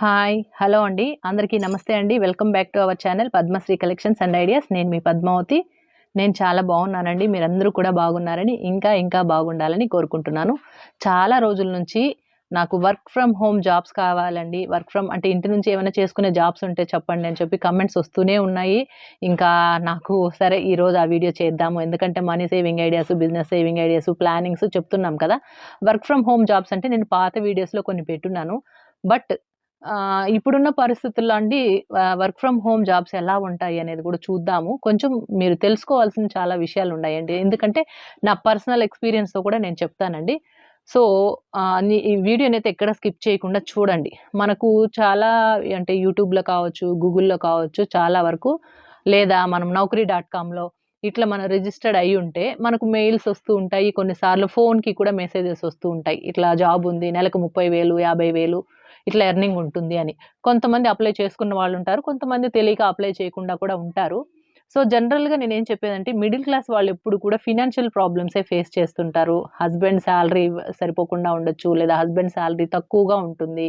Hi hello అండి. అందరికీ నమస్తే అండి. Welcome back to our channel Padmasri collections and ideas. నేను మీ పద్మావతి. నేను చాలా బాగున్నానండి. మీరందరూ కూడా బాగున్నారని ఇంకా ఇంకా బాగుండాలని కోరుకుంటున్నాను. చాలా రోజుల నుంచి నాకు వర్క్ ఫ్రమ్ హోమ్ జాబ్స్ కావాలండి. వర్క్ ఫ్రమ్ అంటే ఇంటి నుంచి ఏమైనా చేసుకునే జాబ్స్ ఉంటే చెప్పండి అని చెప్పి కమెంట్స్ వస్తూనే ఉన్నాయి. ఇంకా నాకు సరే ఈరోజు ఆ వీడియో చేద్దాము. ఎందుకంటే money saving ideas business saving ideas plannings చెప్తున్నాం కదా. వర్క్ ఫ్రమ్ హోమ్ జాబ్స్ అంటే నేను పాత వీడియోస్లో కొన్ని పెట్టున్నాను. బట్ ఇప్పుడున్న పరిస్థితుల్లో అండి వర్క్ ఫ్రమ్ హోమ్ జాబ్స్ ఎలా ఉంటాయి అనేది కూడా చూద్దాము. కొంచెం మీరు తెలుసుకోవాల్సిన చాలా విషయాలు ఉన్నాయండి ఎందుకంటే నా పర్సనల్ ఎక్స్‌పీరియన్స్‌తో కూడా నేను చెప్తానండి. సో, ఈ వీడియోని ఈ వీడియోనైతే ఎక్కడ స్కిప్ చేయకుండా చూడండి. మనకు చాలా అంటే యూట్యూబ్‌లో కావచ్చు, గూగుల్‌లో కావచ్చు చాలా వరకు లేదా మనం నౌకరీ డాట్ కామ్‌లో ఇట్లా మనం రిజిస్టర్డ్ అయి ఉంటే మనకు మెయిల్స్ వస్తూ ఉంటాయి. కొన్నిసార్లు ఫోన్‌కి కూడా మెసేజెస్ వస్తూ ఉంటాయి. ఇట్లా జాబ్ ఉంది. నెలకు ముప్పై వేలు యాభై వేలు ఇట్లా ఎర్నింగ్ ఉంటుంది అని. కొంతమంది అప్లై చేసుకున్న వాళ్ళు ఉంటారు కొంతమంది తెలియక అప్లై చేయకుండా కూడా ఉంటారు. సో, జనరల్‌గా నేనేం చెప్పేదంటే మిడిల్ క్లాస్ వాళ్ళు ఎప్పుడు కూడా ఫినాన్షియల్ ప్రాబ్లమ్సే ఫేస్ చేస్తుంటారు. హస్బెండ్ శాలరీ సరిపోకుండా ఉండొచ్చు. లేదా హస్బెండ్ శాలరీ తక్కువగా ఉంటుంది.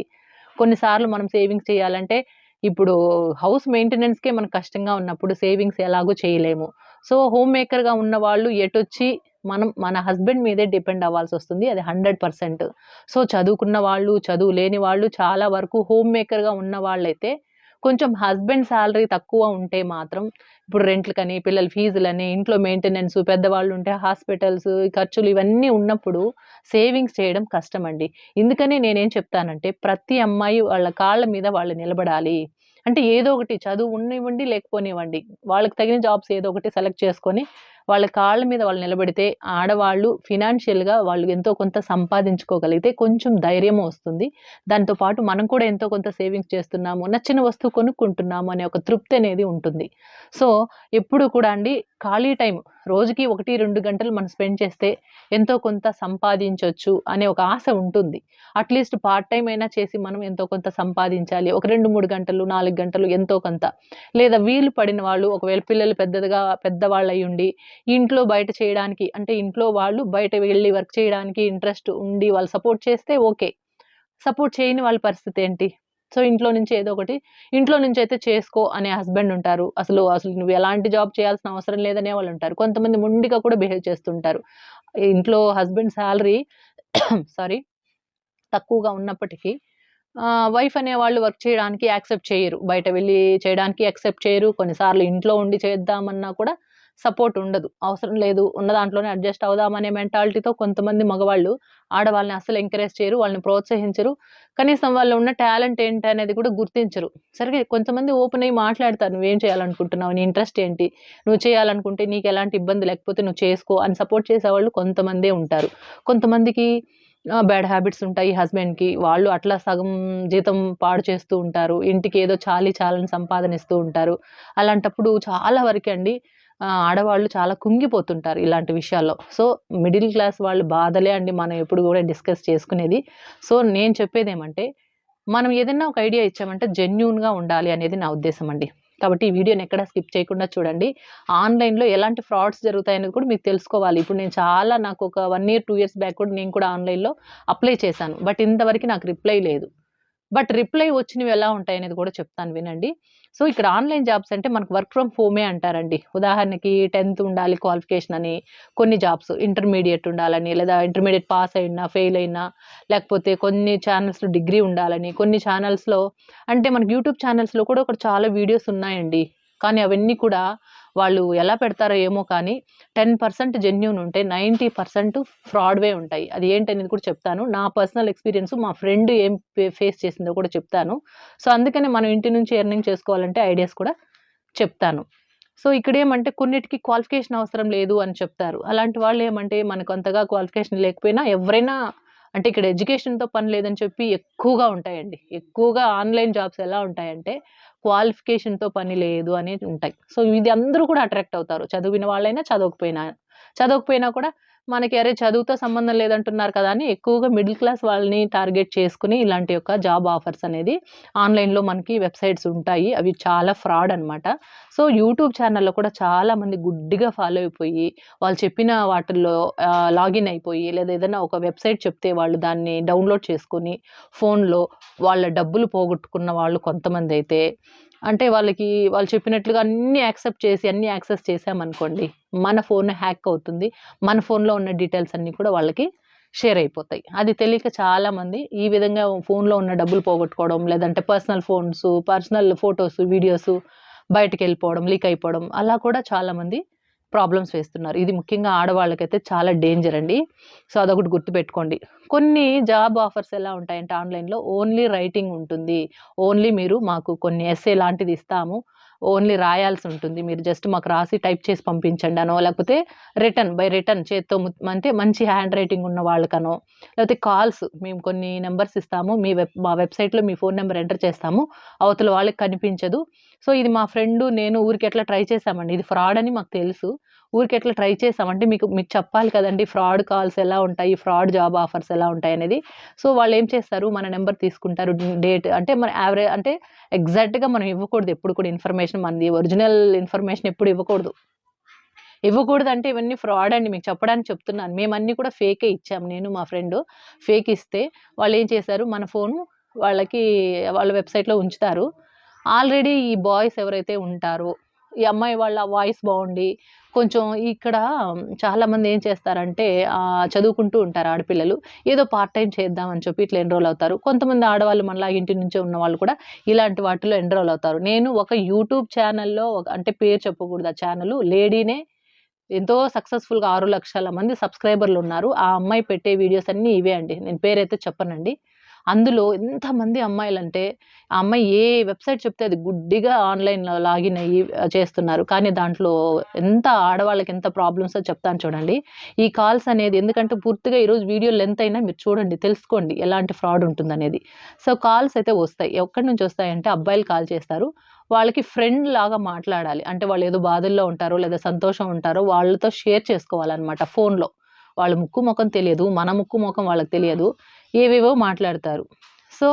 కొన్నిసార్లు మనం సేవింగ్స్ చేయాలంటే ఇప్పుడు హౌస్ మెయింటెనెన్స్‌కే మనకు కష్టంగా ఉన్నప్పుడు సేవింగ్స్ ఎలాగో చేయలేము. సో, హోమ్ మేకర్‌గా ఉన్నవాళ్ళు ఎటొచ్చి మనం మన హస్బెండ్ మీదే డిపెండ్ అవ్వాల్సి వస్తుంది అది 100%. సో, చదువుకున్న వాళ్ళు, చదువు లేని వాళ్ళు చాలా వరకు హోమ్ మేకర్‌గా ఉన్న వాళ్ళైతే కొంచెం హస్బెండ్ శాలరీ తక్కువ ఉంటే మాత్రం ఇప్పుడు రెంట్‌లకని, పిల్లల ఫీజులని, ఇంట్లో మెయింటెనెన్స్, పెద్దవాళ్ళు ఉంటే హాస్పిటల్స్ ఖర్చులు ఇవన్నీ ఉన్నప్పుడు సేవింగ్స్ చేయడం కష్టమండి. ఇందుకనే నేనేం చెప్తానంటే ప్రతి అమ్మాయి వాళ్ళ కాళ్ళ మీద వాళ్ళు నిలబడాలి. అంటే ఏదో ఒకటి చదువు ఉన్నివ్వండి, లేకపోనివ్వండి. వాళ్ళకి తగిన జాబ్స్ ఏదో ఒకటి సెలెక్ట్ చేసుకొని వాళ్ళ కాళ్ళ మీద వాళ్ళు నిలబడితే ఆడవాళ్ళు ఫినాన్షియల్‌గా వాళ్ళు ఎంతో కొంత సంపాదించుకోగలిగితే కొంచెం ధైర్యం వస్తుంది. దాంతో పాటు మనం కూడా ఎంతో కొంత సేవింగ్స్ చేస్తున్నాము, నచ్చిన వస్తువు కొనుక్కుంటున్నాము అనే ఒక తృప్తి అనేది ఉంటుంది. సో, ఎప్పుడు కూడా అండి ఖాళీ టైం రోజుకి 1, 2 గంటలు మనం స్పెండ్ చేస్తే ఎంతో కొంత సంపాదించొచ్చు అనే ఒక ఆశ ఉంటుంది. అట్‌లీస్ట్ పార్ట్ టైం అయినా చేసి మనం ఎంతో కొంత సంపాదించాలి. ఒక 2, 3 గంటలు, నాలుగు గంటలు ఎంతో కొంత. లేదా వీలు పడిన వాళ్ళు ఒకవేళ పిల్లలు పెద్దదిగా పెద్దవాళ్ళు అయ్యుండి ఇంట్లో బయట చేయడానికి అంటే ఇంట్లో వాళ్ళు బయట వెళ్ళి వర్క్ చేయడానికి ఇంట్రెస్ట్ ఉండి వాళ్ళు సపోర్ట్ చేస్తే ఓకే. సపోర్ట్ చేయని వాళ్ళ పరిస్థితి ఏంటి? సో, ఇంట్లో నుంచి ఏదో ఒకటి ఇంట్లో నుంచి అయితే చేసుకో అనే హస్బెండ్ ఉంటారు. అసలు అసలు నువ్వు ఎలాంటి జాబ్ చేయాల్సిన అవసరం లేదనే వాళ్ళు ఉంటారు కొంతమంది మొండిగా కూడా బిహేవ్ చేస్తుంటారు. ఇంట్లో హస్బెండ్ శాలరీ సారీ తక్కువగా ఉన్నప్పటికీ వైఫ్ అనేవాళ్ళు వర్క్ చేయడానికి యాక్సెప్ట్ చేయరు. బయట వెళ్ళి చేయడానికి యాక్సెప్ట్ చేయరు. కొన్నిసార్లు ఇంట్లో ఉండి చేద్దామన్నా కూడా సపోర్ట్ ఉండదు. అవసరం లేదు ఉన్న దాంట్లోనే అడ్జస్ట్ అవుదాం అనే మెంటాలిటీతో కొంతమంది మగవాళ్ళు ఆడవాళ్ళని అసలు ఎంకరేజ్ చేయరు. వాళ్ళని ప్రోత్సహించరు. కనీసం వాళ్ళు ఉన్న టాలెంట్ ఏంటి అనేది కూడా గుర్తించరు. సరిగ్గా కొంతమంది ఓపెన్ అయ్యి మాట్లాడతారు. "నువ్వేం చేయాలనుకుంటున్నావు? నీ ఇంట్రెస్ట్ ఏంటి? నువ్వు చేయాలనుకుంటే నీకు ఎలాంటి ఇబ్బంది లేకపోతే నువ్వు చేసుకో" అని సపోర్ట్ చేసేవాళ్ళు కొంతమందే ఉంటారు. కొంతమందికి బ్యాడ్ హ్యాబిట్స్ ఉంటాయి హస్బెండ్‌కి. వాళ్ళు అట్లా సగం జీతం పాడు చేస్తూ ఉంటారు. ఇంటికి ఏదో చాలీ చాలని సంపాదనిస్తూ ఉంటారు. అలాంటప్పుడు చాలా వరకు అండి ఆడవాళ్ళు చాలా కుంగిపోతుంటారు ఇలాంటి విషయాల్లో. సో, మిడిల్ క్లాస్ వాళ్ళు బాధలే అండి మనం ఎప్పుడు కూడా డిస్కస్ చేసుకునేది. సో, నేను చెప్పేదేమంటే మనం ఏదైనా ఒక ఐడియా ఇచ్చామంటే జెన్యున్గా ఉండాలి అనేది నా ఉద్దేశం అండి. కాబట్టి ఈ వీడియోని ఎక్కడ స్కిప్ చేయకుండా చూడండి. ఆన్‌లైన్‌లో ఎలాంటి ఫ్రాడ్స్ జరుగుతాయనేది కూడా మీకు తెలుసుకోవాలి. ఇప్పుడు నేను చాలా నాకు ఒక one year, two years back కూడా నేను కూడా ఆన్‌లైన్‌లో అప్లై చేశాను. బట్ ఇంతవరకు నాకు రిప్లై లేదు. బట్ రిప్లై వచ్చినవి ఎలా ఉంటాయనేది కూడా చెప్తాను వినండి. సో, ఇక్కడ ఆన్‌లైన్ జాబ్స్ అంటే మనకు వర్క్ ఫ్రమ్ హోమే అంటారండి. ఉదాహరణకి 10థ్ ఉండాలి క్వాలిఫికేషన్ అని, కొన్ని జాబ్స్ ఇంటర్మీడియట్ ఉండాలని, లేదా ఇంటర్మీడియట్ పాస్ అయినా, ఫెయిల్ అయినా, లేకపోతే కొన్ని ఛానల్స్లో డిగ్రీ ఉండాలని, కొన్ని ఛానల్స్లో అంటే మనకి యూట్యూబ్ ఛానల్స్లో కూడా ఒక చాలా వీడియోస్ ఉన్నాయండి. కానీ అవన్నీ కూడా వాళ్ళు ఎలా పెడతారో ఏమో కానీ టెన్ పర్సెంట్ జెన్యున్ ఉంటే 90% ఫ్రాడ్‌వే ఉంటాయి. అది ఏంటనేది కూడా చెప్తాను. నా పర్సనల్ ఎక్స్‌పీరియన్స్ మా ఫ్రెండ్ ఏం ఫేస్ చేసిందో కూడా చెప్తాను. సో, అందుకనే మనం ఇంటి నుంచి ఎర్నింగ్ చేసుకోవాలంటే ఐడియాస్ కూడా చెప్తాను. సో, ఇక్కడేమంటే కొన్నిటికి క్వాలిఫికేషన్ అవసరం లేదు అని చెప్తారు. అలాంటి వాళ్ళు ఏమంటే మనకు అంతగా క్వాలిఫికేషన్ లేకపోయినా ఎవరైనా అంటే ఇక్కడ ఎడ్యుకేషన్‌తో పని లేదని చెప్పి ఎక్కువగా ఉంటాయండి. ఎక్కువగా ఆన్‌లైన్ జాబ్స్ ఎలా ఉంటాయంటే క్వాలిఫికేషన్‌తో పని లేదు అనేది ఉంటాయి. సో, ఇది అందరూ కూడా అట్రాక్ట్ అవుతారు. చదివిన వాళ్ళైనా, చదవకపోయినా. చదవకపోయినా కూడా మనకి అరే చదువుతో సంబంధం లేదంటున్నారు కదా అని ఎక్కువగా మిడిల్ క్లాస్ వాళ్ళని టార్గెట్ చేసుకుని ఇలాంటి యొక్క జాబ్ ఆఫర్స్ అనేది ఆన్లైన్లో మనకి వెబ్సైట్స్ ఉంటాయి. అవి చాలా ఫ్రాడ్ అనమాట సో యూట్యూబ్ ఛానల్లో కూడా చాలామంది గుడ్డిగా ఫాలో అయిపోయి వాళ్ళు చెప్పిన వాటిల్లో లాగిన్ అయిపోయి లేదా ఏదైనా ఒక వెబ్సైట్ చెప్తే వాళ్ళు దాన్ని డౌన్లోడ్ చేసుకొని ఫోన్లో వాళ్ళ డబ్బులు పోగొట్టుకున్న వాళ్ళు కొంతమంది అయితే అంటే వాళ్ళకి వాళ్ళు చెప్పినట్లుగా అన్నీ యాక్సెప్ట్ చేసి అన్నీ యాక్సెస్ చేసామనుకోండి మన ఫోన్ హ్యాక్ అవుతుంది. మన ఫోన్లో ఉన్న డీటెయిల్స్ అన్నీ కూడా వాళ్ళకి షేర్ అయిపోతాయి. అది తెలియక చాలామంది ఈ విధంగా ఫోన్లో ఉన్న డబ్బులు పోగొట్టుకోవడం లేదంటే personal phones personal photos videos బయటకు వెళ్ళిపోవడం లీక్ అయిపోవడం అలా కూడా చాలామంది ప్రాబ్లమ్స్ వేస్తున్నారు. ఇది ముఖ్యంగా ఆడవాళ్ళకైతే చాలా డేంజర్ అండి. సో అదొకటి గుర్తుపెట్టుకోండి. కొన్ని జాబ్ ఆఫర్స్ ఎలా ఉంటాయంటే ఆన్లైన్లో ఓన్లీ రైటింగ్ ఉంటుంది. ఓన్లీ మీరు మాకు కొన్ని ఎస్ఏ లాంటిది ఇస్తాము. ఓన్లీ రాయాల్సి ఉంటుంది మీరు జస్ట్ మాకు రాసి టైప్ చేసి పంపించండి అనో లేకపోతే రిటర్న్ బై రిటర్న్ చేత్తో ము- అంటే మంచి హ్యాండ్ రైటింగ్ ఉన్న వాళ్ళకనో లేకపోతే కాల్స్ మేము కొన్ని నెంబర్స్ ఇస్తాము మీ వెబ్ మా వెబ్సైట్లో మీ ఫోన్ నెంబర్ ఎంటర్ చేస్తాము అవతల వాళ్ళకి కనిపించదు. సో ఇది మా ఫ్రెండ్ నేను ఊరికి ఎట్లా ట్రై చేశామండి. ఇది ఫ్రాడ్ అని మాకు తెలుసు. ఊరికి ఎట్లా ట్రై చేసామంటే మీకు మీకు చెప్పాలి కదండి ఫ్రాడ్ కాల్స్ ఎలా ఉంటాయి ఫ్రాడ్ జాబ్ ఆఫర్స్ ఎలా ఉంటాయి అనేది. సో వాళ్ళు ఏం చేస్తారు మన నెంబర్ తీసుకుంటారు డేట్ అంటే మన యావరేజ్ అంటే ఎగ్జాక్ట్గా మనం ఇవ్వకూడదు ఎప్పుడు కూడా ఇన్ఫర్మేషన్ మనది ఒరిజినల్ ఇన్ఫర్మేషన్ ఎప్పుడు ఇవ్వకూడదు. ఇవ్వకూడదు అంటే ఇవన్నీ ఫ్రాడ్ అండి మీకు చెప్పడానికి చెప్తున్నాను. మేము అన్నీ కూడా ఫేకే ఇచ్చాము నేను మా ఫ్రెండ్ ఫేక్ ఇస్తే వాళ్ళు ఏం చేశారు మన ఫోను వాళ్ళకి వాళ్ళ వెబ్సైట్లో ఉంచుతారు. ఆల్రెడీ ఈ బాయ్స్ ఎవరైతే ఉంటారో ఈ అమ్మాయి వాళ్ళ వాయిస్ బాగుండి కొంచెం ఇక్కడ చాలామంది ఏం చేస్తారంటే చదువుకుంటూ ఉంటారు ఆడపిల్లలు. ఏదో పార్ట్ టైం చేద్దామని చెప్పి ఇట్లా ఎన్రోల్ అవుతారు. కొంతమంది ఆడవాళ్ళు మనలా ఇంటి నుంచే ఉన్న వాళ్ళు కూడా ఇలాంటి వాటిలో ఎన్రోల్ అవుతారు. నేను ఒక యూట్యూబ్ ఛానల్లో ఒక అంటే పేరు చెప్పకూడదు ఆ ఛానల్. లేడీనే ఎంతో సక్సెస్ఫుల్గా ఆరు లక్షల మంది సబ్స్క్రైబర్లు ఉన్నారు. ఆ అమ్మాయి పెట్టే వీడియోస్ అన్నీ ఇవే అండి. నేను పేరైతే చెప్పనండి. అందులో ఎంతమంది అమ్మాయిలంటే ఆ అమ్మాయి ఏ వెబ్సైట్ చెప్తే అది గుడ్డిగా ఆన్లైన్లో లాగిన్ అయ్యి చేస్తున్నారు. కానీ దాంట్లో ఎంత ఆడవాళ్ళకి ఎంత ప్రాబ్లమ్సో చెప్తాను చూడండి. ఈ కాల్స్ అనేది ఎందుకంటే పూర్తిగా ఈరోజు వీడియో లెంత్ అయినా మీరు చూడండి తెలుసుకోండి ఎలాంటి ఫ్రాడ్ ఉంటుందనేది. సో కాల్స్ అయితే వస్తాయి. ఎక్కడి నుంచి వస్తాయంటే అబ్బాయిలు కాల్ చేస్తారు. వాళ్ళకి ఫ్రెండ్ లాగా మాట్లాడాలి. అంటే వాళ్ళు ఏదో బాధల్లో ఉంటారో లేదా సంతోషం ఉంటారో వాళ్ళతో షేర్ చేసుకోవాలన్నమాట ఫోన్లో. వాళ్ళ ముక్కు ముఖం తెలియదు మన ముక్కు ముఖం వాళ్ళకి తెలియదు. ఏవేవో మాట్లాడతారు. సో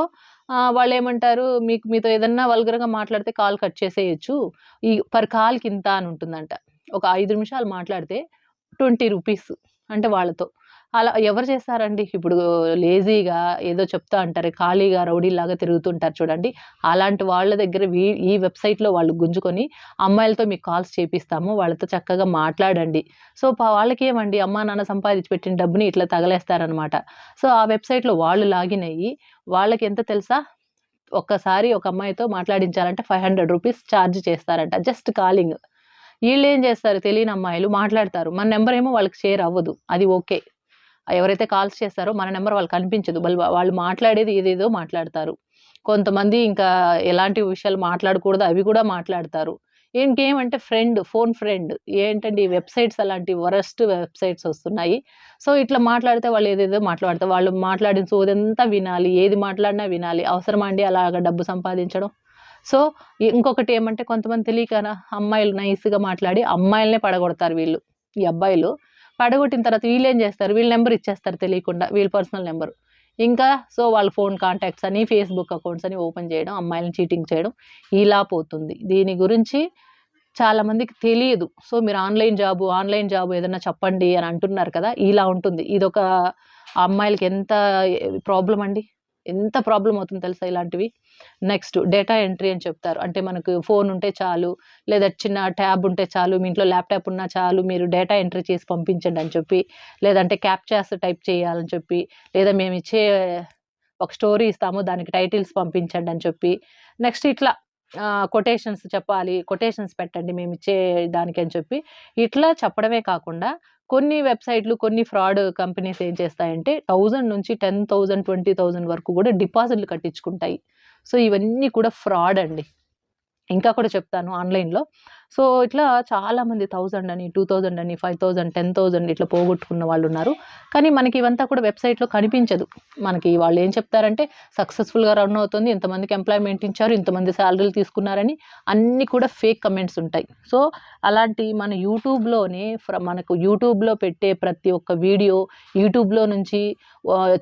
వాళ్ళు ఏమంటారు మీకు మీతో ఏదన్నా వల్గరగా మాట్లాడితే కాల్ కట్ చేసేయచ్చు. ఈ పర్ కాల్కి ఇంత అని ఉంటుందంట. ఒక ఐదు నిమిషాలు మాట్లాడితే ట్వంటీ రూపీస్ అంటే వాళ్ళతో. అలా ఎవరు చేస్తారండి? ఇప్పుడు లేజీగా ఏదో చెప్తా అంటారు ఖాళీగా రౌడీలాగా తిరుగుతుంటారు చూడండి. అలాంటి వాళ్ళ దగ్గర వీ ఈ వెబ్సైట్లో వాళ్ళు గుంజుకొని అమ్మాయిలతో మీకు కాల్స్ చేపిస్తాము వాళ్ళతో చక్కగా మాట్లాడండి. సో వాళ్ళకి ఏమండి అమ్మా నాన్న సంపాదించి పెట్టిన డబ్బుని ఇట్లా తగలేస్తారనమాట. సో ఆ వెబ్సైట్లో వాళ్ళు లాగిన్ అయ్యి వాళ్ళకి ఎంత తెలుసా? ఒక్కసారి ఒక అమ్మాయితో మాట్లాడించాలంటే ఫైవ్ హండ్రెడ్ రూపీస్ ఛార్జ్ చేస్తారంట జస్ట్ కాలింగ్. వీళ్ళు ఏం చేస్తారు? తెలియని అమ్మాయిలు మాట్లాడతారు. మన నెంబర్ ఏమో వాళ్ళకి షేర్ అవ్వదు. అది ఓకే. ఎవరైతే కాల్స్ చేస్తారో మన నెంబర్ వాళ్ళు కనిపించదు. వాళ్ళు వాళ్ళు మాట్లాడేది ఏదేదో మాట్లాడతారు. కొంతమంది ఇంకా ఎలాంటి విషయాలు మాట్లాడకూడదు అవి కూడా మాట్లాడతారు. ఇంకేమంటే ఫ్రెండ్ ఫోన్ ఫ్రెండ్ ఏంటంటే ఈ వెబ్సైట్స్ అలాంటి వరస్ట్ వెబ్సైట్స్ వస్తున్నాయి. సో ఇట్లా మాట్లాడితే వాళ్ళు ఏదేదో మాట్లాడతారు. వాళ్ళు మాట్లాడిన సోదంతా వినాలి. ఏది మాట్లాడినా వినాలి. అవసరమా అండి అలాగ డబ్బు సంపాదించడం? సో ఇంకొకటి ఏమంటే కొంతమంది తెలియక అమ్మాయిలు నైస్గా మాట్లాడి అమ్మాయిలనే పడగొడతారు వీళ్ళు ఈ అబ్బాయిలు. పడగొట్టిన తర్వాత వీళ్ళు ఏం చేస్తారు? వీళ్ళ నెంబర్ ఇచ్చేస్తారు తెలియకుండా వీళ్ళ పర్సనల్ నెంబర్. ఇంకా సో వాళ్ళ ఫోన్ కాంటాక్ట్స్ అని ఫేస్బుక్ అకౌంట్స్ అని ఓపెన్ చేయడం అమ్మాయిలను చీటింగ్ చేయడం ఇలా పోతుంది. దీని గురించి చాలామందికి తెలియదు. సో మీరు ఆన్లైన్ జాబు ఆన్లైన్ జాబు ఏదైనా చెప్పండి అని అంటున్నారు కదా ఇలా ఉంటుంది. ఇది ఒక అమ్మాయిలకి ఎంత ప్రాబ్లం అండి? ఎంత ప్రాబ్లం అవుతుంది తెలుసా ఇలాంటివి? నెక్స్ట్ డేటా ఎంట్రీ అని చెప్తారు. అంటే మనకు ఫోన్ ఉంటే చాలు లేదా చిన్న ట్యాబ్ ఉంటే చాలు మీ ఇంట్లో ల్యాప్టాప్ ఉన్నా చాలు మీరు డేటా ఎంట్రీ చేసి పంపించండి అని చెప్పి లేదంటే క్యాప్చాస్ టైప్ చేయాలని చెప్పి లేదా మేము ఇచ్చే ఒక స్టోరీ ఇస్తాము దానికి టైటిల్స్ పంపించండి అని చెప్పి. నెక్స్ట్ ఇట్లా కొటేషన్స్ చెప్పాలి కొటేషన్స్ పెట్టండి మేము ఇచ్చే దానికి అని చెప్పి. ఇట్లా చెప్పడమే కాకుండా కొన్ని వెబ్సైట్లు కొన్ని ఫ్రాడ్ కంపెనీస్ ఏం చేస్తాయంటే థౌజండ్ నుంచి టెన్ థౌజండ్ ట్వంటీ థౌజండ్ వరకు కూడా డిపాజిట్లు కట్టించుకుంటాయి. సో ఇవన్నీ కూడా ఫ్రాడ్ అండి. ఇంకా కూడా చెప్తాను ఆన్లైన్లో. సో ఇట్లా చాలామంది థౌజండ్ అని టూ థౌజండ్ అని ఫైవ్ థౌజండ్ టెన్ థౌజండ్ ఇట్లా పోగొట్టుకున్న వాళ్ళు ఉన్నారు. కానీ మనకి ఇవంతా కూడా వెబ్సైట్లో కనిపించదు. మనకి వాళ్ళు ఏం చెప్తారంటే సక్సెస్ఫుల్గా రన్ అవుతుంది ఇంతమందికి ఎంప్లాయ్మెంట్ ఇచ్చారు ఇంతమంది శాలరీలు తీసుకున్నారని అన్నీ కూడా ఫేక్ కమెంట్స్ ఉంటాయి. సో అలాంటి మన యూట్యూబ్లోనే ఫ్ర మనకు యూట్యూబ్లో పెట్టే ప్రతి ఒక్క వీడియో యూట్యూబ్లో నుంచి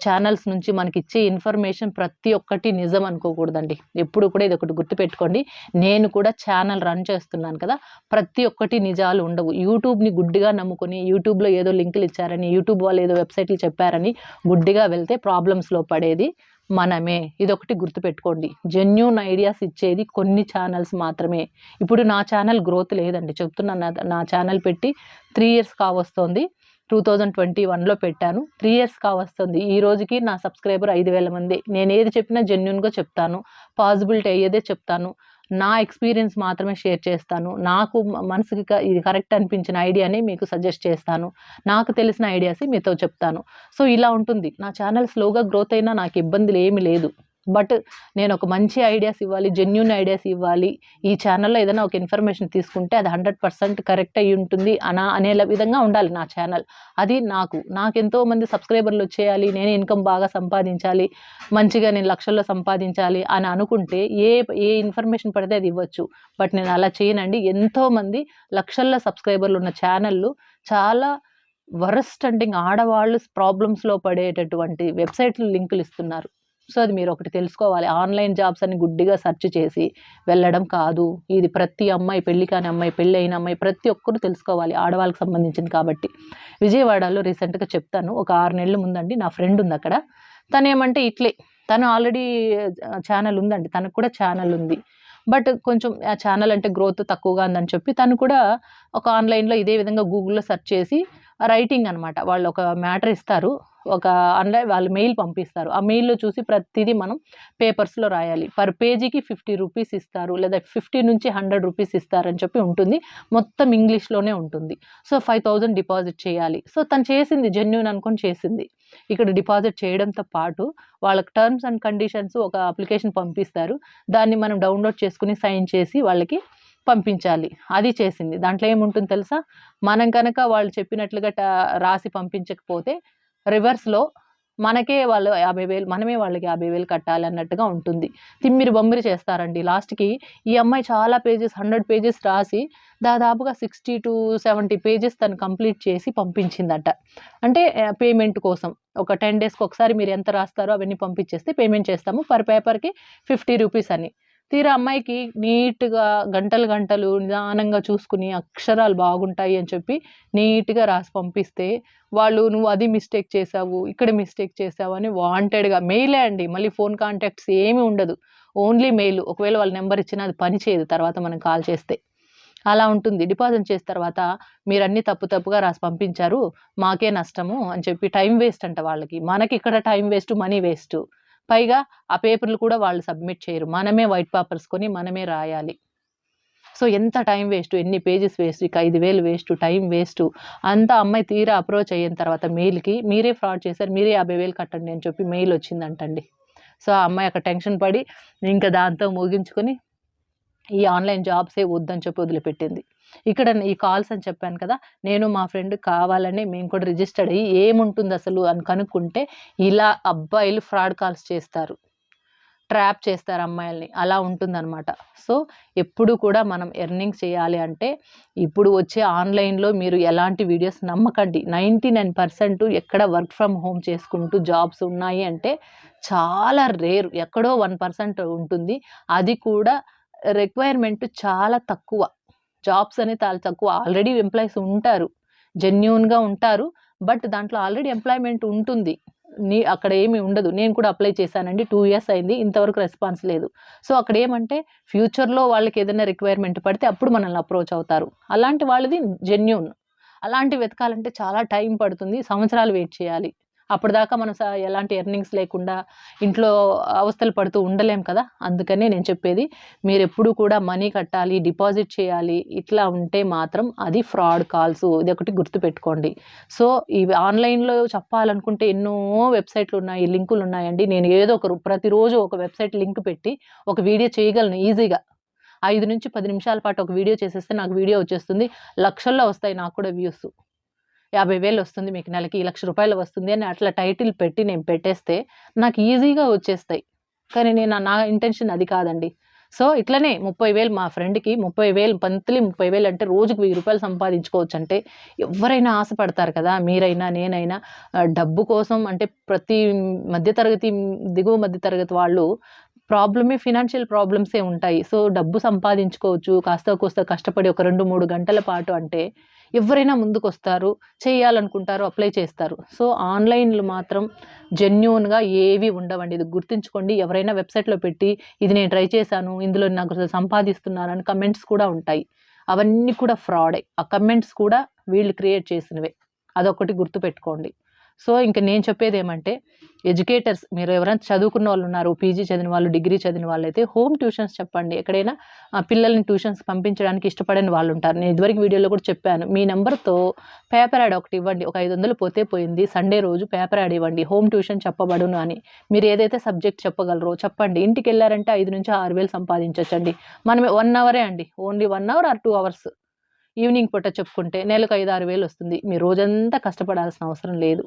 ఛానల్స్ నుంచి మనకి ఇచ్చే ఇన్ఫర్మేషన్ ప్రతి ఒక్కటి నిజం అనుకోకూడదండి. ఎప్పుడు కూడా ఇది ఒకటి గుర్తుపెట్టుకోండి. నేను కూడా ఛానల్ రన్ చేస్తున్నాను కదా ప్రతి ఒక్కటి నిజాలు ఉండవు. యూట్యూబ్ని గుడ్డిగా నమ్ముకొని యూట్యూబ్లో ఏదో లింకులు ఇచ్చారని యూట్యూబ్ వాళ్ళు ఏదో వెబ్సైట్లు చెప్పారని గుడ్డిగా వెళ్తే ప్రాబ్లమ్స్లో పడేది మనమే. ఇదొకటి గుర్తుపెట్టుకోండి. జెన్యున్ ఐడియాస్ ఇచ్చేది కొన్ని ఛానల్స్ మాత్రమే. ఇప్పుడు నా ఛానల్ గ్రోత్ లేదండి. చెప్తున్నా నా ఛానల్ పెట్టి త్రీ ఇయర్స్ కావస్తోంది. టూ థౌజండ్ ట్వంటీ వన్లో పెట్టాను. త్రీ ఇయర్స్ కావస్తుంది. ఈ రోజుకి నా సబ్స్క్రైబర్ ఐదు వేల మంది. నేను ఏది చెప్పినా జెన్యున్గా చెప్తాను. పాసిబిలిటీ అయ్యేదే చెప్తాను. నా ఎక్స్పీరియన్స్ మాత్రమే షేర్ చేస్తాను. నాకు మనసుకి ఇది కరెక్ట్ అనిపించిన ఐడియాని మీకు సజెస్ట్ చేస్తాను. నాకు తెలిసిన ఐడియాస్ మీతో చెప్తాను. సో ఇలా ఉంటుంది. నా ఛానల్ స్లోగా గ్రోత్ అయినా నాకు ఇబ్బందులు ఏమీ లేదు. బట్ నేను ఒక మంచి ఐడియాస్ ఇవ్వాలి జెన్యున్ ఐడియాస్ ఇవ్వాలి. ఈ ఛానల్లో ఏదైనా ఒక ఇన్ఫర్మేషన్ తీసుకుంటే అది హండ్రెడ్ పర్సెంట్ కరెక్ట్ అయ్యి ఉంటుంది అనా అనే విధంగా ఉండాలి నా ఛానల్ అది నాకు నాకు ఎంతో మంది సబ్స్క్రైబర్లు వచ్చేయాలి నేను ఇన్కమ్ బాగా సంపాదించాలి మంచిగా నేను లక్షల్లో సంపాదించాలి అని అనుకుంటే ఏ ఏ ఇన్ఫర్మేషన్ పడితే అది ఇవ్వచ్చు. బట్ నేను అలా చేయనండి. ఎంతోమంది లక్షల్లో సబ్స్క్రైబర్లు ఉన్న ఛానళ్ళు చాలా వరస్ట్ అంటే ఇంకా ఆడవాళ్ళు ప్రాబ్లమ్స్లో పడేటటువంటి వెబ్సైట్లు లింకులు ఇస్తున్నారు. సో అది మీరు ఒకటి తెలుసుకోవాలి. ఆన్లైన్ జాబ్స్ అని గుడ్డిగా సెర్చ్ చేసి వెళ్ళడం కాదు. ఇది ప్రతి అమ్మాయి పెళ్ళి కాని అమ్మాయి పెళ్ళి అయిన అమ్మాయి ప్రతి ఒక్కరు తెలుసుకోవాలి ఆడవాళ్ళకి సంబంధించింది కాబట్టి. విజయవాడలో రీసెంట్గా చెప్తాను. ఒక ఆరు నెలల ముందండి నా ఫ్రెండ్ ఉంది అక్కడ. తను ఏమంటే ఇట్లే. తను ఆల్రెడీ ఛానల్ ఉందండి. తనకు కూడా ఛానల్ ఉంది. బట్ కొంచెం ఆ ఛానల్ అంటే గ్రోత్ తక్కువగా ఉందని చెప్పి తను కూడా ఒక ఆన్లైన్లో ఇదే విధంగా గూగుల్లో సెర్చ్ చేసి రైటింగ్ అనమాట వాళ్ళు ఒక మ్యాటర్ ఇస్తారు. ఒక ఆన్లైన్ వాళ్ళు మెయిల్ పంపిస్తారు. ఆ మెయిల్లో చూసి ప్రతిదీ మనం పేపర్స్లో రాయాలి. పర్ పేజీకి ఫిఫ్టీ రూపీస్ ఇస్తారు. లేదా ఫిఫ్టీ నుంచి హండ్రెడ్ రూపీస్ ఇస్తారని చెప్పి ఉంటుంది. మొత్తం ఇంగ్లీష్లోనే ఉంటుంది. సో ఫైవ్ థౌజండ్ డిపాజిట్ చేయాలి. సో తను చేసింది జెన్యున్ అనుకొని చేసింది. ఇక్కడ డిపాజిట్ చేయడంతో పాటు వాళ్ళకి టర్మ్స్ అండ్ కండిషన్స్ ఒక అప్లికేషన్ పంపిస్తారు. దాన్ని మనం డౌన్లోడ్ చేసుకుని సైన్ చేసి వాళ్ళకి పంపించాలి. అది చేసింది. దాంట్లో ఏముంటుంది తెలుసా? మనం కనుక వాళ్ళు చెప్పినట్లుగా టా- రాసి పంపించకపోతే రివర్స్లో మనకే వాళ్ళు యాభై వేలు మనమే వాళ్ళకి యాభై వేలు కట్టాలి అన్నట్టుగా ఉంటుంది. తిమ్మిరి బొమ్మిరి చేస్తారండి. లాస్ట్కి ఈ అమ్మాయి చాలా పేజెస్ హండ్రెడ్ పేజెస్ రాసి దాదాపుగా సిక్స్టీ టు సెవెంటీ పేజెస్ తను కంప్లీట్ చేసి పంపించిందట. అంటే పేమెంట్ కోసం. ఒక టెన్ డేస్కి ఒకసారి మీరు ఎంత రాస్తారో అవన్నీ పంపించేస్తే పేమెంట్ చేస్తాము. పర్ పేపర్కి ఫిఫ్టీ రూపీస్ అని. తీరా అమ్మాయికి నీట్గా గంటలు గంటలు నిదానంగా చూసుకుని అక్షరాలు బాగుంటాయి అని చెప్పి నీట్గా రాసి పంపిస్తే వాళ్ళు నువ్వు అది మిస్టేక్ చేసావు ఇక్కడ మిస్టేక్ చేసావు అని వాంటెడ్గా మెయిలే అండి. మళ్ళీ ఫోన్ కాంటాక్ట్స్ ఏమీ ఉండదు. Only mail. ఒకవేళ వాళ్ళ నెంబర్ ఇచ్చినా అది పని చేయదు తర్వాత మనం కాల్ చేస్తే. అలా ఉంటుంది. డిపాజిట్ చేసిన తర్వాత మీరు అన్ని తప్పు తప్పుగా రాసి పంపించారు మాకే నష్టము అని చెప్పి టైం వేస్ట్ అంట వాళ్ళకి. మనకి ఇక్కడ టైం వేస్ట్ మనీ వేస్ట్. పైగా ఆ పేపర్లు కూడా వాళ్ళు సబ్మిట్ చేయరు. మనమే వైట్ పేపర్స్ కొని మనమే రాయాలి. సో ఎంత టైం వేస్ట్? ఎన్ని పేజెస్ వేస్ట్? ఇక ఐదు వేలు వేస్ట్ టైం వేస్ట్. అంతా అమ్మాయి తీరా అప్రోచ్ అయిన తర్వాత మెయిల్కి మీరే ఫ్రాడ్ చేశారు మీరే యాభై వేలు కట్టండి అని చెప్పి మెయిల్ వచ్చిందంటండి. సో ఆ అమ్మాయి అక్కడ టెన్షన్ పడి ఇంకా దాంతో ముగించుకొని ఈ ఆన్లైన్ జాబ్సే వద్దని చెప్పి వదిలిపెట్టింది. ఇక్కడ ఈ కాల్స్ అని చెప్పాను కదా నేను మా ఫ్రెండ్ కావాలని మేము కూడా రిజిస్టర్డ్ అయ్యి ఏముంటుంది అసలు అని కనుక్కుంటే ఇలా అబ్బాయిలు ఫ్రాడ్ కాల్స్ చేస్తారు. ట్రాప్ చేస్తారు అమ్మాయిల్ని. అలా ఉంటుందన్నమాట. సో ఎప్పుడు కూడా మనం ఎర్నింగ్ చేయాలి అంటే ఇప్పుడు వచ్చే ఆన్లైన్లో మీరు ఎలాంటి వీడియోస్ నమ్మకండి. నైంటీ నైన్ పర్సెంట్ ఎక్కడ వర్క్ ఫ్రమ్ హోమ్ చేసుకుంటూ జాబ్స్ ఉన్నాయి అంటే చాలా రేర్ ఎక్కడో వన్ పర్సెంట్ ఉంటుంది. అది కూడా రిక్వైర్మెంట్ చాలా తక్కువ. జాబ్స్ అనేది చాలా తక్కువ. ఆల్రెడీ ఎంప్లాయీస్ ఉంటారు. జెన్యున్గా ఉంటారు. బట్ దాంట్లో ఆల్రెడీ ఎంప్లాయ్మెంట్ ఉంటుంది. నీ అక్కడ ఏమీ ఉండదు. నేను కూడా అప్లై చేశానండి. టూ ఇయర్స్ అయింది. ఇంతవరకు రెస్పాన్స్ లేదు. సో అక్కడ ఏమంటే ఫ్యూచర్లో వాళ్ళకి ఏదైనా రిక్వైర్మెంట్ పడితే అప్పుడు మనల్ని అప్రోచ్ అవుతారు. అలాంటి వాళ్ళది జెన్యున్ అలాంటి వెతకాలంటే చాలా టైం పడుతుంది. సంవత్సరాలు వెయిట్ చేయాలి. అప్పటిదాకా మనం స- ఎలాంటి ఎర్నింగ్స్ లేకుండా ఇంట్లో అవస్థలు పడుతూ ఉండలేం కదా? అందుకనే నేను చెప్పేది మీరు ఎప్పుడు కూడా మనీ కట్టాలి డిపాజిట్ చేయాలి ఇట్లా ఉంటే మాత్రం అది ఫ్రాడ్ కాల్స్ ఇది ఒకటి గుర్తుపెట్టుకోండి. సో ఇవి ఆన్లైన్లో చెప్పాలనుకుంటే ఎన్నో వెబ్సైట్లు ఉన్నాయి లింకులు ఉన్నాయండి. నేను ఏదో ఒక ప్రతిరోజు ఒక వెబ్సైట్ లింక్ పెట్టి ఒక వీడియో చేయగలను ఈజీగా. ఐదు నుంచి పది నిమిషాల పాటు ఒక వీడియో చేసేస్తే నాకు వీడియో వచ్చేస్తుంది. లక్షల్లో వస్తాయి నాకు కూడా వ్యూస్. యాభై వేలు వస్తుంది మీకు నెలకి ఈ లక్ష రూపాయలు వస్తుంది అని అట్లా టైటిల్ పెట్టి నేను పెట్టేస్తే నాకు ఈజీగా వచ్చేస్తాయి. కానీ నేను నా ఇంటెన్షన్ అది కాదండి. సో ఇట్లనే ముప్పై వేలు మా ఫ్రెండ్కి ముప్పై వేలు మంత్లీ ముప్పై వేలు అంటే రోజుకు వెయ్యి రూపాయలు సంపాదించుకోవచ్చు అంటే ఎవరైనా ఆశపడతారు కదా మీరైనా నేనైనా. డబ్బు కోసం అంటే ప్రతి మధ్యతరగతి దిగువ మధ్యతరగతి వాళ్ళు ప్రాబ్లమే ఫినాన్షియల్ ప్రాబ్లమ్సే ఉంటాయి. సో డబ్బు సంపాదించుకోవచ్చు కాస్త కోస్త కష్టపడి ఒక రెండు మూడు గంటల పాటు అంటే ఎవరైనా ముందుకు వస్తారు చేయాలనుకుంటారు అప్లై చేస్తారు. సో ఆన్లైన్లు మాత్రం జెన్యున్గా ఏవి ఉండవండి. ఇది గుర్తుంచుకోండి. ఎవరైనా వెబ్సైట్లో పెట్టి ఇది నేను ట్రై చేశాను ఇందులో నాకు సంపాదిస్తున్నానని కమెంట్స్ కూడా ఉంటాయి. అవన్నీ కూడా ఫ్రాడే. ఆ కమెంట్స్ కూడా వీళ్ళు క్రియేట్ చేసినవే. అదొకటి గుర్తుపెట్టుకోండి. సో ఇంకా నేను చెప్పేది ఏమంటే ఎడ్యుకేటర్స్ మీరు ఎవరైనా చదువుకున్న వాళ్ళు ఉన్నారు పీజీ చదివిన వాళ్ళు డిగ్రీ చదివిన వాళ్ళు అయితే హోమ్ ట్యూషన్స్ చెప్పండి. ఎక్కడైనా పిల్లల్ని ట్యూషన్స్ పంపించడానికి ఇష్టపడని వాళ్ళు ఉంటారు. నేను ఇదివరకు వీడియోలో కూడా చెప్పాను మీ నెంబర్తో పేపర్ యాడ్ ఒకటి ఇవ్వండి. ఒక ఐదు వందలు పోతే పోయింది సండే రోజు పేపర్ యాడ్ ఇవ్వండి. హోమ్ ట్యూషన్ చెప్పబడును అని. మీరు ఏదైతే సబ్జెక్ట్ చెప్పగలరో చెప్పండి. ఇంటికి వెళ్ళారంటే ఐదు నుంచి ఆరు వేలు సంపాదించవచ్చండి మనం వన్ అవరే అండి. Only one hour or two hours. Evening పూట చెప్పుకుంటే నెలకు ఐదు ఆరు వేలు వస్తుంది. మీరు రోజంతా కష్టపడాల్సిన అవసరం లేదు.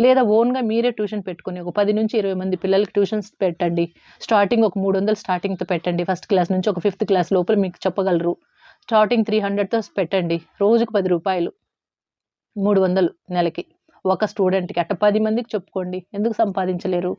లేదా ఓన్గా మీరే ట్యూషన్ పెట్టుకుని ఒక పది నుంచి ఇరవై మంది పిల్లలకి ట్యూషన్స్ పెట్టండి. స్టార్టింగ్ ఒక మూడు వందలు స్టార్టింగ్తో పెట్టండి. ఫస్ట్ క్లాస్ నుంచి ఒక ఫిఫ్త్ క్లాస్ లోపల మీకు చెప్పగలరు. స్టార్టింగ్ త్రీ హండ్రెడ్తో పెట్టండి. రోజుకు పది రూపాయలు. మూడు వందలు నెలకి. ఒక స్టూడెంట్కి అట్ట పది మందికి చెప్పుకోండి. ఎందుకు సంపాదించలేరు?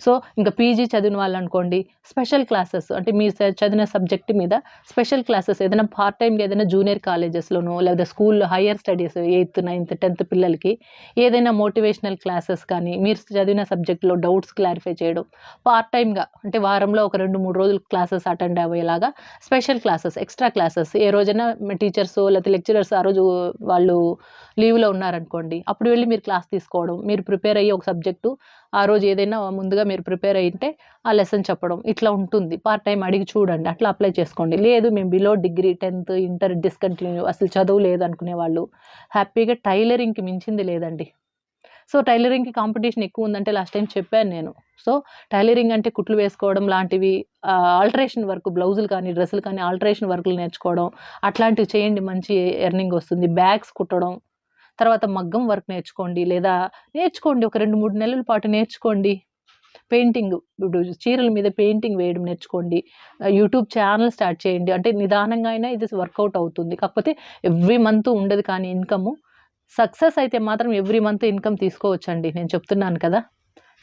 సో ఇంకా పీజీ చదివిన వాళ్ళు అనుకోండి స్పెషల్ క్లాసెస్ అంటే మీరు చ- చదివిన సబ్జెక్ట్ మీద స్పెషల్ క్లాసెస్ ఏదైనా పార్ట్ టైంకి ఏదైనా జూనియర్ కాలేజెస్లోనో లేదా స్కూల్లో higher studies eighth ninth tenth పిల్లలకి ఏదైనా మోటివేషనల్ క్లాసెస్ కానీ మీరు చదివిన సబ్జెక్ట్లో డౌట్స్ క్లారిఫై చేయడం పార్ట్ టైంగా అంటే వారంలో ఒక రెండు మూడు రోజులు క్లాసెస్ అటెండ్ అయ్యేలాగా స్పెషల్ క్లాసెస్ ఎక్స్ట్రా క్లాసెస్. ఏ రోజైనా టీచర్స్ లేకపోతే లెక్చరర్స్ ఆ రోజు వాళ్ళు లీవ్లో ఉన్నారనుకోండి అప్పుడు వెళ్ళి మీరు క్లాస్ తీసుకోవడం మీరు ప్రిపేర్ అయ్యి ఒక సబ్జెక్టు ఆ రోజు ఏదైనా ముందుగా మీరు ప్రిపేర్ అయ్యింటే ఆ లెసన్ చెప్పడం ఇట్లా ఉంటుంది. పార్ట్ టైం అడిగి చూడండి అట్లా అప్లై చేసుకోండి. లేదు మేము below degree tenth inter discontinue అసలు చదువు లేదు అనుకునే వాళ్ళు హ్యాపీగా టైలరింగ్కి మించింది లేదండి. సో టైలరింగ్కి కాంపిటీషన్ ఎక్కువ ఉందంటే లాస్ట్ టైం చెప్పాను నేను. సో టైలరింగ్ అంటే కుట్లు వేసుకోవడం లాంటివి ఆల్టరేషన్ వర్క్ బ్లౌజులు కానీ డ్రెస్సులు కానీ ఆల్టరేషన్ వర్క్లు నేర్చుకోవడం అట్లాంటివి చేయండి మంచి ఎర్నింగ్ వస్తుంది. బ్యాగ్స్ కుట్టడం తర్వాత మగ్గం వర్క్ నేర్చుకోండి లేదా నేర్చుకోండి ఒక రెండు మూడు నెలల పాటు నేర్చుకోండి. పెయింటింగ్ ఇప్పుడు చీరల మీద పెయింటింగ్ వేయడం నేర్చుకోండి. యూట్యూబ్ ఛానల్ స్టార్ట్ చేయండి. అంటే నిదానంగా అయినా ఇది వర్కౌట్ అవుతుంది. కాకపోతే ఎవ్రీ మంత్ ఉండదు కానీ ఇన్కమ్. సక్సెస్ అయితే మాత్రం ఎవ్రీ మంత్ ఇన్కమ్ తీసుకోవచ్చండి. నేను చెప్తున్నాను కదా.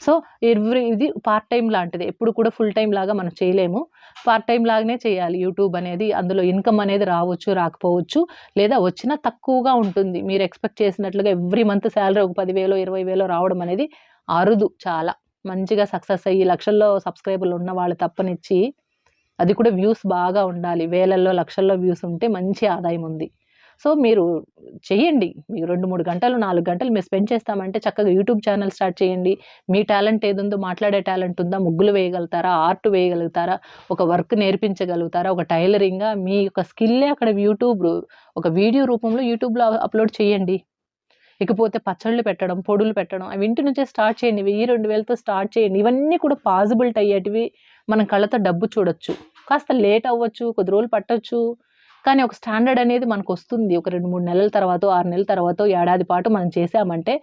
సో ఎవ్రీ ఇది పార్ట్ టైం లాంటిది. ఎప్పుడు కూడా ఫుల్ టైం లాగా మనం చేయలేము. పార్ట్ టైం లాగానే చేయాలి. యూట్యూబ్ అనేది అందులో ఇన్కమ్ అనేది రావచ్చు రాకపోవచ్చు లేదా వచ్చినా తక్కువగా ఉంటుంది. మీరు ఎక్స్పెక్ట్ చేసినట్లుగా ఎవ్రీ మంత్ శాలరీ ఒక పదివేలో ఇరవై వేలో రావడం అనేది అరుదు చాలా. మంచిగా సక్సెస్ అయ్యి లక్షల్లో సబ్స్క్రైబర్లు ఉన్న వాళ్ళు తప్పనిచ్చి అది కూడా వ్యూస్ బాగా ఉండాలి. వేలల్లో లక్షల్లో వ్యూస్ ఉంటే మంచి ఆదాయం ఉంది. సో మీరు చేయండి మీరు రెండు మూడు గంటలు నాలుగు గంటలు మీరు స్పెండ్ చేస్తామంటే చక్కగా యూట్యూబ్ ఛానల్ స్టార్ట్ చేయండి. మీ టాలెంట్ ఏదుందో మాట్లాడే టాలెంట్ ఉందా ముగ్గులు వేయగలుగుతారా ఆర్ట్ వేయగలుగుతారా ఒక వర్క్ నేర్పించగలుగుతారా ఒక టైలరింగ్గా మీ యొక్క స్కిల్లే అక్కడ యూట్యూబ్ ఒక వీడియో రూపంలో యూట్యూబ్లో అప్లోడ్ చేయండి. ఇకపోతే పచ్చళ్ళు పెట్టడం పొడులు పెట్టడం అవి ఇంటి నుంచే స్టార్ట్ చేయండి. వెయ్యి రెండు వేలతో స్టార్ట్ చేయండి. ఇవన్నీ కూడా పాసిబిలిటీ అయ్యేటివి మనం కళ్ళతో డబ్బు చూడొచ్చు. కాస్త లేట్ అవ్వచ్చు కొద్ది రోజులు పట్టొచ్చు. కానీ ఒక స్టాండర్డ్ అనేది మనకు వస్తుంది ఒక రెండు మూడు నెలల తర్వాత ఆరు నెలల తర్వాత ఏడాది పాటు మనం చేసామంటే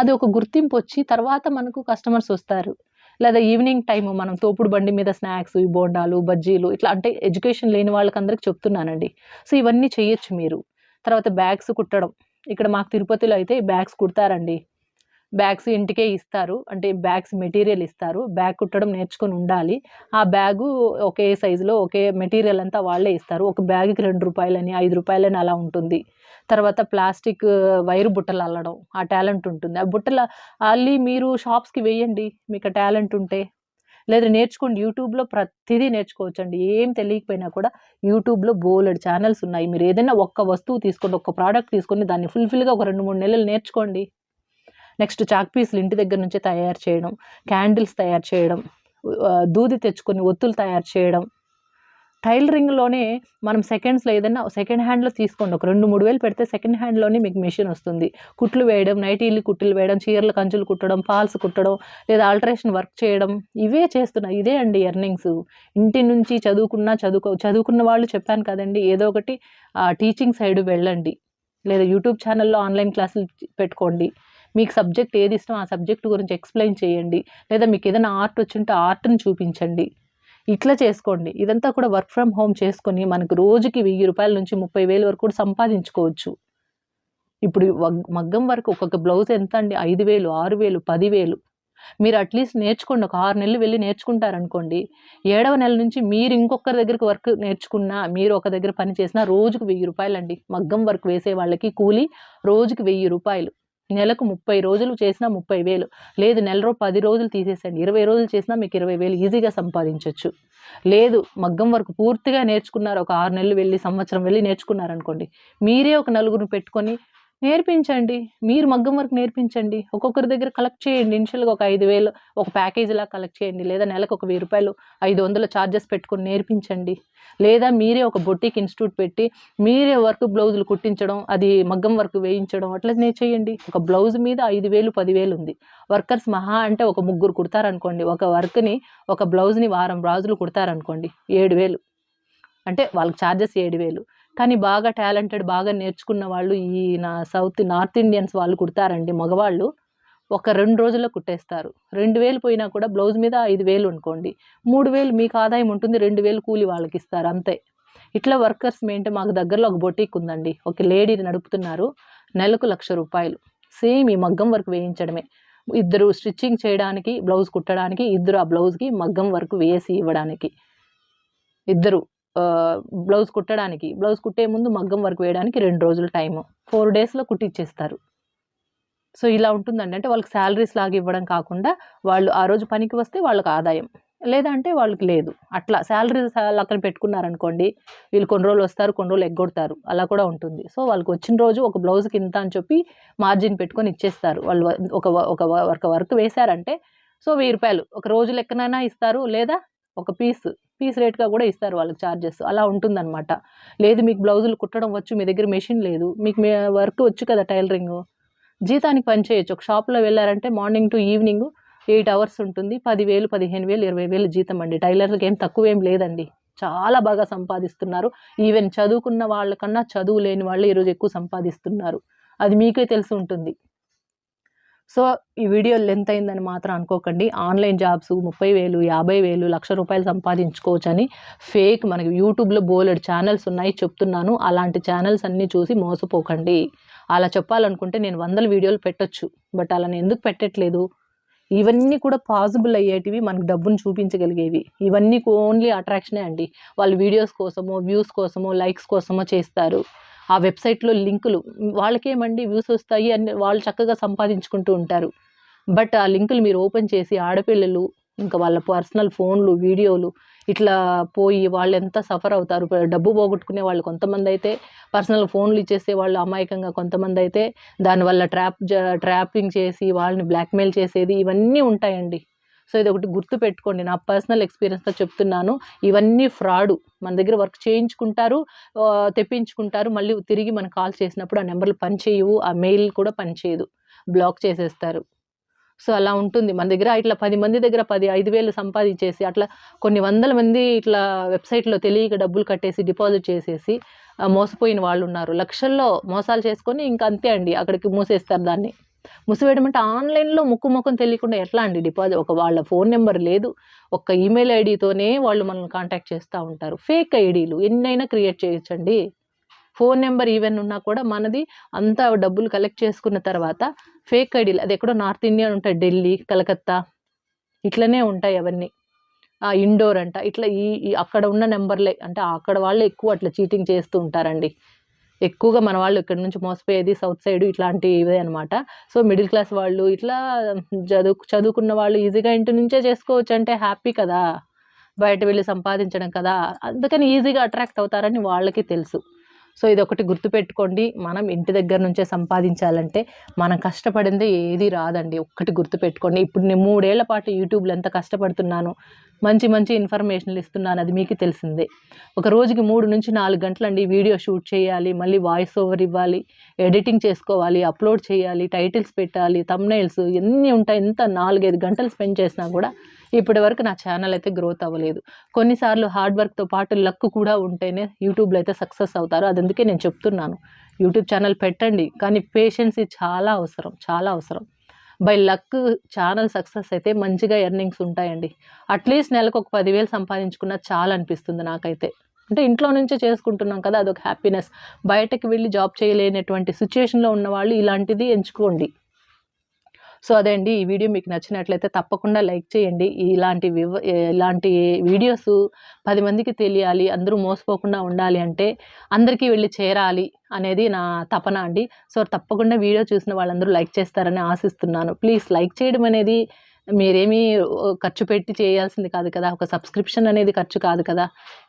అది ఒక గుర్తింపు వచ్చి తర్వాత మనకు కస్టమర్స్ వస్తారు. లేదా ఈవినింగ్ టైం మనం తోపుడు బండి మీద స్నాక్స్ ఈ బోండాలు బజ్జీలు ఇట్లా అంటే ఎడ్యుకేషన్ లేని వాళ్ళకి అందరికి చెప్తున్నానండి. సో ఇవన్నీ చేయొచ్చు మీరు. తర్వాత బ్యాగ్స్ కుట్టడం. ఇక్కడ మాకు తిరుపతిలో అయితే బ్యాగ్స్ కుడతారండి. బ్యాగ్స్ ఇంటికే ఇస్తారు. అంటే బ్యాగ్స్ మెటీరియల్ ఇస్తారు. బ్యాగ్ కుట్టడం నేర్చుకొని ఉండాలి. ఆ బ్యాగు ఒకే సైజులో ఒకే మెటీరియల్ అంతా వాళ్ళే ఇస్తారు. ఒక బ్యాగ్కి రెండు రూపాయలని ఐదు రూపాయలని అలా ఉంటుంది. తర్వాత ప్లాస్టిక్ వైరు బుట్టలు అల్లడం ఆ టాలెంట్ ఉంటుంది. ఆ బుట్టలు అల్లి మీరు షాప్స్కి వేయండి. మీకు టాలెంట్ ఉంటే. లేదా నేర్చుకోండి. యూట్యూబ్లో ప్రతిదీ నేర్చుకోవచ్చండి. ఏం తెలియకపోయినా కూడా యూట్యూబ్లో బోలెడు ఛానల్స్ ఉన్నాయి. మీరు ఏదైనా ఒక్క వస్తువు తీసుకోండి ఒక్క ప్రోడక్ట్ తీసుకొని దాన్ని ఫుల్ఫిల్గా ఒక రెండు మూడు నెలలు నేర్చుకోండి. నెక్స్ట్ చాక్ పీసులు ఇంటి దగ్గర నుంచే తయారు చేయడం క్యాండిల్స్ తయారు చేయడం దూది తెచ్చుకొని ఒత్తులు తయారు చేయడం. టైలరింగ్లోనే మనం సెకండ్స్లో ఏదైనా సెకండ్ హ్యాండ్లో తీసుకోండి. ఒక రెండు మూడు వేలు పెడితే సెకండ్ హ్యాండ్లోనే మీకు మెషిన్ వస్తుంది. కుట్లు వేయడం నైటీలు కుట్లు వేయడం చీరలు కంచులు కుట్టడం ఫాల్స్ కుట్టడం లేదా ఆల్టరేషన్ వర్క్ చేయడం ఇవే చేస్తున్నా ఇదే అండి ఎర్నింగ్స్. ఇంటి నుంచి చదువుకున్నా చదువుకో చదువుకున్న వాళ్ళు చెప్పాను కదండి ఏదో ఒకటి టీచింగ్ సైడ్ వెళ్ళండి. లేదా యూట్యూబ్ ఛానల్లో ఆన్లైన్ క్లాసులు పెట్టుకోండి. మీకు సబ్జెక్ట్ ఏది ఇష్టం ఆ సబ్జెక్ట్ గురించి ఎక్స్ప్లెయిన్ చేయండి. లేదా మీకు ఏదైనా ఆర్ట్ వచ్చింటే ఆర్ట్ని చూపించండి. ఇట్లా చేసుకోండి. ఇదంతా కూడా వర్క్ ఫ్రమ్ హోమ్ చేసుకొని మనకు రోజుకి వెయ్యి రూపాయల నుంచి ముప్పై వేలు వరకు కూడా సంపాదించుకోవచ్చు. ఇప్పుడు మగ్గం వరకు ఒక్కొక్క బ్లౌజ్ ఎంత అండి? ఐదు వేలు ఆరు వేలు పదివేలు మీరు అట్లీస్ట్ నేర్చుకోండి. ఒక ఆరు నెలలు వెళ్ళి నేర్చుకుంటారనుకోండి. ఏడవ నెల నుంచి మీరు ఇంకొకరి దగ్గరికి వర్క్ నేర్చుకున్నా మీరు ఒక దగ్గర పని చేసినా రోజుకు వెయ్యి రూపాయలు అండి మగ్గం వర్క్ వేసే వాళ్ళకి కూలి రోజుకి వెయ్యి రూపాయలు. నెలకు ముప్పై రోజులు చేసినా ముప్పై వేలు. లేదు నెలలో పది రోజులు తీసేసండి ఇరవై రోజులు చేసినా మీకు ఇరవై వేలు ఈజీగా సంపాదించవచ్చు లేదు మగ్గం వరకు పూర్తిగా నేర్చుకున్నారు. ఒక ఆరు నెలలు వెళ్ళి సంవత్సరం వెళ్ళి నేర్చుకున్నారనుకోండి. మీరే ఒక నలుగురిని పెట్టుకొని నేర్పించండి. మీరు మగ్గం వరకు నేర్పించండి. ఒక్కొక్కరి దగ్గర కలెక్ట్ చేయండి. ఇనిషియల్గా ఒక ఐదు వేలు ఒక ప్యాకేజీలా కలెక్ట్ చేయండి. లేదా నెలకు ఒక వెయ్యి రూపాయలు ఐదు వందల ఛార్జెస్ పెట్టుకుని నేర్పించండి. లేదా మీరే ఒక బొటిక్ ఇన్స్టిట్యూట్ పెట్టి మీరే వర్క్ బ్లౌజులు కుట్టించడం అది మగ్గం వర్క్ వేయించడం అట్లా నేను చేయండి. ఒక బ్లౌజ్ మీద ఐదు వేలు పదివేలు ఉంది. వర్కర్స్ మహా అంటే ఒక ముగ్గురు కుడతారనుకోండి. ఒక వర్క్ని ఒక బ్లౌజ్ని వారం రోజులు కుడతారనుకోండి. ఏడు వేలు. అంటే వాళ్ళకి ఛార్జెస్ ఏడు వేలు. కానీ బాగా టాలెంటెడ్ బాగా నేర్చుకున్న వాళ్ళు ఈ నా సౌత్ నార్త్ ఇండియన్స్ వాళ్ళు కుడతారండి మగవాళ్ళు. ఒక రెండు రోజుల్లో కుట్టేస్తారు. రెండు వేలు పోయినా కూడా బ్లౌజ్ మీద ఐదు వేలు అనుకోండి. మూడు వేలు మీకు ఆదాయం ఉంటుంది రెండు వేలు కూలి వాళ్ళకి ఇస్తారు అంతే. ఇట్లా వర్కర్స్ ఏంటంటే మాకు దగ్గరలో ఒక బొటీక్ ఉందండి. ఒక లేడీని నడుపుతున్నారు నెలకు లక్ష రూపాయలు. సేమ్ ఈ మగ్గం వర్క్ వేయించడమే. ఇద్దరు స్టిచ్చింగ్ చేయడానికి బ్లౌజ్ కుట్టడానికి ఇద్దరు ఆ బ్లౌజ్కి మగ్గం వర్క్ వేసి ఇవ్వడానికి. ఇద్దరు. బ్లౌజ్ కుట్టడానికి బ్లౌజ్ కుట్టే ముందు మగ్గం వర్క్ వేయడానికి రెండు రోజులు టైము ఫోర్ డేస్లో కుట్టిచ్చేస్తారు. సో ఇలా ఉంటుందండి. అంటే వాళ్ళకి శాలరీస్ లాగా ఇవ్వడం కాకుండా వాళ్ళు ఆ రోజు పనికి వస్తే వాళ్ళకి ఆదాయం. లేదంటే వాళ్ళకి లేదు. అట్లా శాలరీ అక్కడ పెట్టుకున్నారనుకోండి వీళ్ళు కొన్ని రోజులు వస్తారు కొన్ని రోజులు ఎగ్గొడతారు. అలా కూడా ఉంటుంది. సో వాళ్ళకి వచ్చిన రోజు ఒక బ్లౌజ్కి ఇంత అని చెప్పి మార్జిన్ పెట్టుకొని ఇచ్చేస్తారు. వాళ్ళు ఒక ఒక వర్క్ వర్క్ వేశారంటే సో వెయ్యి రూపాయలు. ఒక రోజు లెక్కనైనా ఇస్తారు లేదా ఒక పీస్ పీస్ రేట్గా కూడా ఇస్తారు వాళ్ళకి ఛార్జెస్ అలా ఉంటుందన్నమాట. లేదు మీకు బ్లౌజులు కుట్టడం వచ్చు మీ దగ్గర మెషిన్ లేదు. మీకు వర్క్ వచ్చు కదా టైలరింగ్ జీతానికి పని చేయొచ్చు. ఒక షాప్లో వెళ్ళారంటే morning to evening eight hours ఉంటుంది. పదివేలు పదిహేను వేలు ఇరవై వేలు జీతం అండి. టైలర్లకు ఏం తక్కువ ఏం లేదండి. చాలా బాగా సంపాదిస్తున్నారు. ఈవెన్ చదువుకున్న వాళ్ళకన్నా చదువు లేని వాళ్ళు ఈరోజు ఎక్కువ సంపాదిస్తున్నారు. అది మీకే తెలిసి ఉంటుంది. సో ఈ వీడియో లెంత్ అయిందని మాత్రం అనుకోకండి. ఆన్లైన్ జాబ్స్ ముప్పై వేలు యాభై వేలు లక్ష రూపాయలు సంపాదించుకోవచ్చు అని ఫేక్ మనకి యూట్యూబ్లో బోలెడ్ ఛానల్స్ ఉన్నాయి చెప్తున్నాను. అలాంటి ఛానల్స్ అన్నీ చూసి మోసపోకండి. అలా చెప్పాలనుకుంటే నేను వందల వీడియోలు పెట్టొచ్చు. బట్ అలా నేను ఎందుకు పెట్టట్లేదు? ఇవన్నీ కూడా పాసిబుల్ అయ్యేటివి మనకు డబ్బును చూపించగలిగేవి. ఇవన్నీ ఓన్లీ అట్రాక్షనే అండి. వాళ్ళు వీడియోస్ కోసమో వ్యూస్ కోసమో లైక్స్ కోసమో చేస్తారు. ఆ వెబ్సైట్లో లింకులు వాళ్ళకేమండి వ్యూస్ వస్తాయి అని వాళ్ళు చక్కగా సంపాదించుకుంటూ ఉంటారు. బట్ ఆ లింకులు మీరు ఓపెన్ చేసి ఆడపిల్లలు ఇంకా వాళ్ళ పర్సనల్ ఫోన్లు వీడియోలు ఇట్లా పోయి వాళ్ళు ఎంత సఫర్ అవుతారు? డబ్బు పోగొట్టుకునే వాళ్ళు కొంతమంది అయితే పర్సనల్ ఫోన్లు ఇచ్చేసే వాళ్ళు అమాయకంగా కొంతమంది అయితే దానివల్ల ట్రాప్ ట్రాపింగ్ చేసి వాళ్ళని బ్లాక్మెయిల్ చేసేది ఇవన్నీ ఉంటాయండి. సో ఇది ఒకటి గుర్తు పెట్టుకోండి నా పర్సనల్ ఎక్స్పీరియన్స్తో చెప్తున్నాను. ఇవన్నీ ఫ్రాడు. మన దగ్గర వర్క్ చేయించుకుంటారు తెప్పించుకుంటారు. మళ్ళీ తిరిగి మనం కాల్ చేసినప్పుడు ఆ నెంబర్లు పనిచేయవు. ఆ మెయిల్ కూడా పనిచేయదు. బ్లాక్ చేసేస్తారు. సో అలా ఉంటుంది. మన దగ్గర ఇట్లా పది మంది దగ్గర పది ఐదు వేలు సంపాదించేసి అట్లా కొన్ని వందల మంది ఇట్లా వెబ్సైట్లో తెలియక డబ్బులు కట్టేసి డిపాజిట్ చేసేసి మోసపోయిన వాళ్ళు ఉన్నారు లక్షల్లో మోసాలు చేసుకొని ఇంకా అంతే అండి. అక్కడికి మూసేస్తారు దాన్ని. మూసివేయడం అంటే ఆన్లైన్లో ముక్కు ముఖం తెలియకుండా ఎట్లా అండి డిపాజిట్? ఒక వాళ్ళ ఫోన్ నెంబర్ లేదు ఒక్క ఈమెయిల్ ఐడితోనే వాళ్ళు మనల్ని కాంటాక్ట్ చేస్తూ ఉంటారు. ఫేక్ ఐడీలు ఎన్నైనా క్రియేట్ చేయొచ్చండి. ఫోన్ నెంబర్ ఈవెన్ ఉన్నా కూడా మనది అంతా డబ్బులు కలెక్ట్ చేసుకున్న తర్వాత ఫేక్ ఐడీలు అది ఎక్కడో నార్త్ ఇండియా ఉంటాయి ఢిల్లీ కలకత్తా ఇట్లనే ఉంటాయి అవన్నీ. ఆ ఇండోర్ అంట ఇట్లా ఈ అక్కడ ఉన్న నెంబర్లే అంటే అక్కడ వాళ్ళే ఎక్కువ అట్లా చీటింగ్ చేస్తూ ఉంటారండి. ఎక్కువగా మన వాళ్ళు ఇక్కడ నుంచి మోసపోయేది సౌత్ సైడ్ ఇట్లాంటివి ఇవే అనమాట సో మిడిల్ క్లాస్ వాళ్ళు ఇట్లా చదువు చదువుకున్న వాళ్ళు ఈజీగా ఇంటి నుంచే చేసుకోవచ్చు అంటే హ్యాపీ కదా. బయట వెళ్ళి సంపాదించడం కదా. అందుకని ఈజీగా అట్రాక్ట్ అవుతారని వాళ్ళకి తెలుసు. సో ఇది ఒకటి గుర్తుపెట్టుకోండి. మనం ఇంటి దగ్గర నుంచే సంపాదించాలంటే మనం కష్టపడిందే ఏది రాదండి. ఒక్కటి గుర్తుపెట్టుకోండి. ఇప్పుడు నేను మూడేళ్ళ పాటు యూట్యూబ్లో ఎంత కష్టపడుతున్నాను మంచి మంచి ఇన్ఫర్మేషన్లు ఇస్తున్నాను అది మీకు తెలిసిందే. ఒక రోజుకి మూడు నుంచి నాలుగు గంటలండి వీడియో షూట్ చేయాలి మళ్ళీ వాయిస్ ఓవర్ ఇవ్వాలి ఎడిటింగ్ చేసుకోవాలి అప్లోడ్ చేయాలి టైటిల్స్ పెట్టాలి తమ్నైల్స్ ఎన్ని ఉంటాయి ఎంత నాలుగైదు గంటలు స్పెండ్ చేసినా కూడా ఇప్పటి వరకు నా ఛానల్ అయితే గ్రోత్ అవ్వలేదు. కొన్నిసార్లు హార్డ్ వర్క్తో పాటు లక్ కూడా ఉంటేనే యూట్యూబ్లో అయితే సక్సెస్ అవుతారు. అది అందుకే నేను చెప్తున్నాను. యూట్యూబ్ ఛానల్ పెట్టండి. కానీ పేషెన్సీ చాలా అవసరం. చాలా అవసరం. బై లక్ ఛానల్ సక్సెస్ అయితే మంచిగా ఎర్నింగ్స్ ఉంటాయండి. అట్లీస్ట్ నెలకు ఒక పదివేలు సంపాదించుకున్న చాలా అనిపిస్తుంది నాకైతే. అంటే ఇంట్లో నుంచే చేసుకుంటున్నాం కదా అదొక హ్యాపీనెస్ బయటకు వెళ్ళి జాబ్ చేయలేనటువంటి సిచ్యువేషన్లో ఉన్న వాళ్ళు ఇలాంటిది ఎంచుకోండి. సో అదే అండి ఈ వీడియో మీకు నచ్చినట్లయితే తప్పకుండా లైక్ చేయండి. ఇలాంటి వివ ఇలాంటి వీడియోస్ పది మందికి తెలియాలి అందరూ మోసపోకుండా ఉండాలి అంటే అందరికీ వెళ్ళి చేరాలి అనేది నా తపన అండి. సో తప్పకుండా వీడియో చూసిన వాళ్ళందరూ లైక్ చేస్తారని ఆశిస్తున్నాను. ప్లీజ్ లైక్ చేయడం అనేది మీరేమీ ఖర్చు పెట్టి చేయాల్సింది కాదు కదా. ఒక సబ్స్క్రిప్షన్ అనేది ఖర్చు కాదు కదా.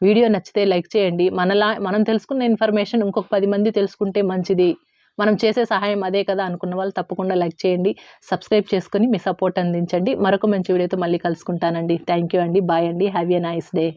వీడియో నచ్చితే లైక్ చేయండి. మనలా మనం తెలుసుకున్న ఇన్ఫర్మేషన్ ఇంకొక పది మంది తెలుసుకుంటే మంచిది. మనం చేసే సహాయం అదే కదా అనుకున్న వాళ్ళు తప్పకుండా లైక్ చేయండి సబ్స్క్రైబ్ చేసుకుని మీ సపోర్ట్ అందించండి. మరొక మంచి వీడియోతో మళ్ళీ కలుసుకుంటానండి. థ్యాంక్ యూ అండి. బాయ్ అండి. Have a nice day.